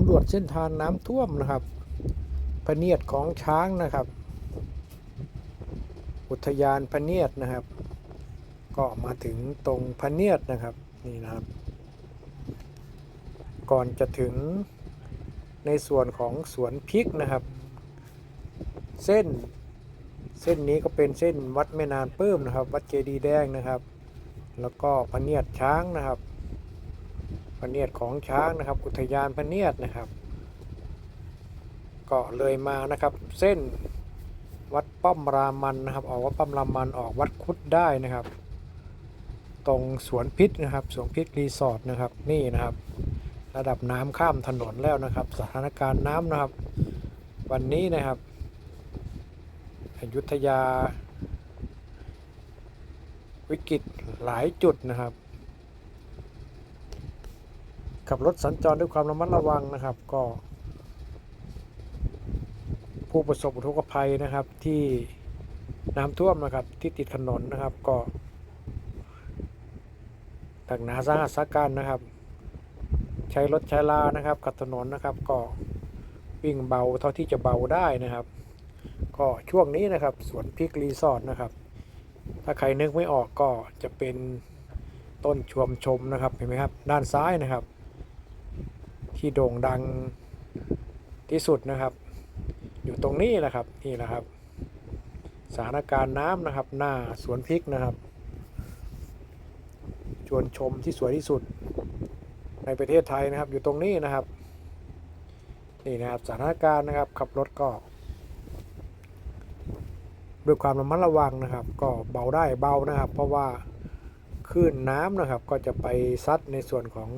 ำรวจเส้นทางน้ำท่วมนะครับพระเนียดของช้างนะครับ อุทยานพระเนียดนะครับ ก็มาถึงตรงพระเนียดนะครับนี่นะครับ ก่อนจะถึงในส่วนของสวนพริกนะครับ เส้นเส้นนี้ก็เป็นเส้นวัดแม่นานเพิ่มนะครับ วัดเจดีแดงนะครับ แล้วก็พระเนียดช้างนะครับ ระเนียดของช้างนะครับ อุทยานพระเนียดนะครับ ก็เลยมานะครับ เส้นวัดป้อมรามันนะครับ ออกวัดป้อมรามันออกวัดคุดได้นะครับ ตรงสวนพิษนะครับสวนพิษรีสอร์ทนะครับนี่นะครับ ระดับน้ำข้ามถนนแล้วนะครับ สถานการณ์น้ำนะครับ วันนี้นะครับอยุธยาวิกฤตหลายจุดนะครับ ขับรถสัญจรด้วยความระมัดระวังนะครับก็ ผู้ประสบอุทกภัยนะครับที่น้ำท่วมนะครับที่ติดถนนนะครับก็ตักหนาสาหัสการนะครับ ใช้รถใช้ลานะครับ กับถนนนะครับก็วิ่งเบาเท่าที่จะเบาได้นะครับ ก็ช่วงนี้นะครับสวนพริกรีสอร์ทนะครับ ถ้าใครนึกไม่ออกก็จะเป็นต้นชวมชมนะครับเห็นไหมครับ ด้านซ้ายนะครับ ที่โด่งดังที่สุดนะครับ อยู่ตรงนี้แหละครับนี่แหละครับสถานการณ์น้ำนะครับ หน้าสวนพริกนะครับ ชวนชมที่สวยที่สุด ในประเทศไทยนะครับ อยู่ตรงนี้นะครับนี่นะครับสถานการณ์นะครับขับรถก็ด้วยความระมัดระวังนะครับ ก็เบาได้เบานะครับ เพราะว่าคลื่นน้ำนะครับก็จะไปซัดในส่วนของ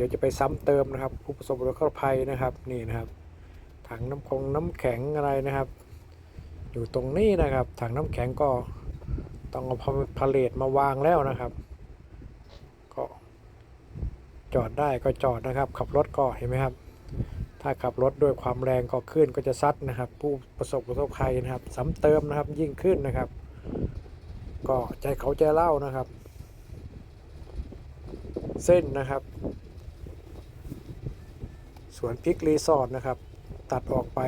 ดี๋ยวจะไปซ้ำเติมนะครับผู้ประสบอุทกภัยนะครับนี่นะครับถังน้ำคงน้ำแข็งอะไรนะครับ อยู่ตรงนี้นะครับ ถังน้ำแข็งก็ต้องเอาพาเลทมาวางแล้วนะครับ ก็จอดได้ก็จอดนะครับ ขับรถก็เห็นไหมครับ ถ้าขับรถด้วยความแรงก็ขึ้นก็จะซัดนะครับ ผู้ประสบอุทกภัยนะครับซ้ำเติมนะครับยิ่งขึ้นนะครับ ก็ใจเขาใจเล่านะครับ เส้นนะครับ สวนพริกรีสอร์ทนะครับ ตัดออกไป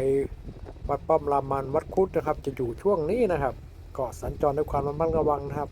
วัดป้อมรามันวัดคุดนะครับ จะอยู่ช่วงนี้นะครับก็สัญจรด้วยความระมัดระวังนะครับ